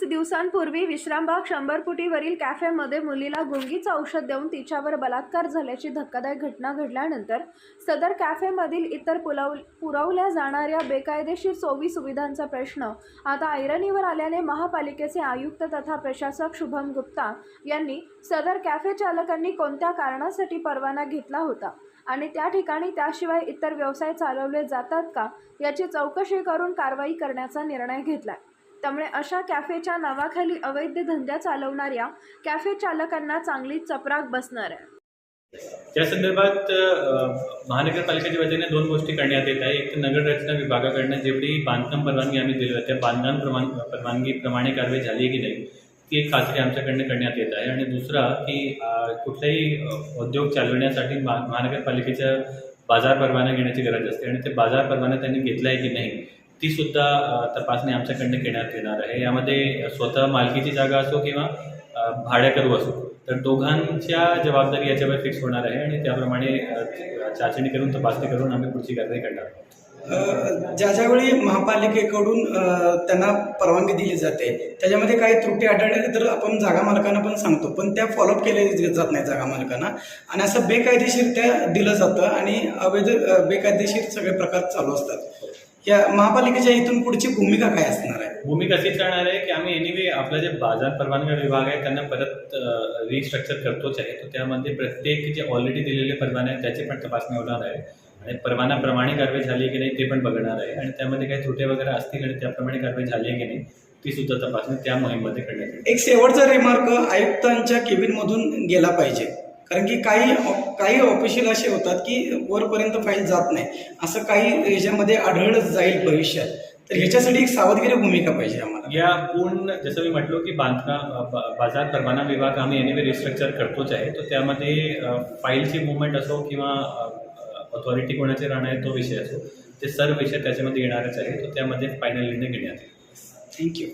काहीच दिवसांपूर्वी विश्रामबाग शंभर फुटीवरील कॅफेमध्ये मुलीला गुंगीचं औषध देऊन तिच्यावर बलात्कार झाल्याची धक्कादायक घटना घडल्यानंतर सदर कॅफेमधील इतर पुलव पुरवल्या जाणाऱ्या बेकायदेशीर सोयी सुविधांचा प्रश्न आता ऐरणीवर आल्याने महापालिकेचे आयुक्त तथा प्रशासक शुभम गुप्ता यांनी सदर कॅफे चालकांनी कोणत्या कारणासाठी परवाना घेतला होता आणि त्या ठिकाणी त्याशिवाय इतर व्यवसाय चालवले जातात का याची चौकशी करून कारवाई करण्याचा निर्णय घेतलाय. त्यामुळे अशा कॅफेच्या नावाखाली अवैध धंदा चालवणाऱ्या कॅफे चालकांना चांगली चपराक बसणार आहे. त्या संदर्भात महानगरपालिकेच्या वतीने दोन गोष्टी करण्यात येत आहे. एक तर नगररचना विभागाकडनं जेवढी बांधकाम परवानगी आम्ही दिली होती त्या बांधकाम प्रमाण परवानगीप्रमाणे कारवाई झाली की नाही ती एक खात्री आमच्याकडनं करण्यात येत आहे. आणि दुसरा की कुठलाही उद्योग चालवण्यासाठी महा महानगरपालिकेच्या बाजार परवाना घेण्याची गरज असते. आणि ते बाजार परवाना त्यांनी घेतला आहे की नाही ती सुद्धा तपासणी आमच्याकडनं घेण्यात येणार आहे. यामध्ये स्वतः मालकीची जागा असो किंवा भाड्याकरू असो तर दोघांच्या जबाबदारी याच्यावर फिक्स होणार आहे आणि त्याप्रमाणे चाचणी करून तपासणी करून आम्ही पुढची कारवाई करणार आहोत. ज्या ज्यावेळी महापालिकेकडून त्यांना परवानगी दिली जाते त्याच्यामध्ये काही त्रुटी आढळल्या तर आपण जागा मालकांना पण सांगतो पण त्या फॉलोअप केले जात नाही जागा मालकांना. आणि असं बेकायदेशीर त्या दिलं जातं आणि अवैध बेकायदेशीर सगळे प्रकार चालू असतात. या महापालिकेच्या इथून पुढची भूमिका काय असणार आहे? भूमिका अशीच राहणार आहे की आम्ही एनिवे आपला जे बाजार परवानगी विभाग आहे त्यांना परत रिस्ट्रक्चर करतोच आहे. तर त्यामध्ये प्रत्येक जे ऑलरेडी दिलेले परवाने आहेत त्याची पण तपासणी होणार आहे. आणि परवानाप्रमाणे कारवाई झाली की नाही ते पण बघणार आहे. आणि त्यामध्ये काही त्रुटी वगैरे असतील आणि त्याप्रमाणे कारवाई झाली आहे की नाही ती सुद्धा तपासणी त्या मोहीममध्ये करण्यात एक शेवटचा रिमार्क आयुक्तांच्या केबिनमधून गेला पाहिजे. कारण की काही काही ऑफिशियल असे होतात की वरपर्यंत फाईल जात नाही. असं काही याच्यामध्ये आढळच जाईल भविष्यात. तर ह्याच्यासाठी एक सावधगिरी भूमिका पाहिजे आम्हाला. या पूर्ण जसं मी म्हटलो की बांधकाम बाजार परवाना विभाग आम्ही एनिवे रिस्ट्रक्चर करतोच आहे. तर त्यामध्ये फाईलची मुवमेंट असो किंवा ऑथॉरिटी कोणाचे राहणार आहे तो विषय असो ते सर्व विषय त्याच्यामध्ये येणारच आहे. तर त्यामध्ये फायनल निर्णय घेण्यात येईल. थँक्यू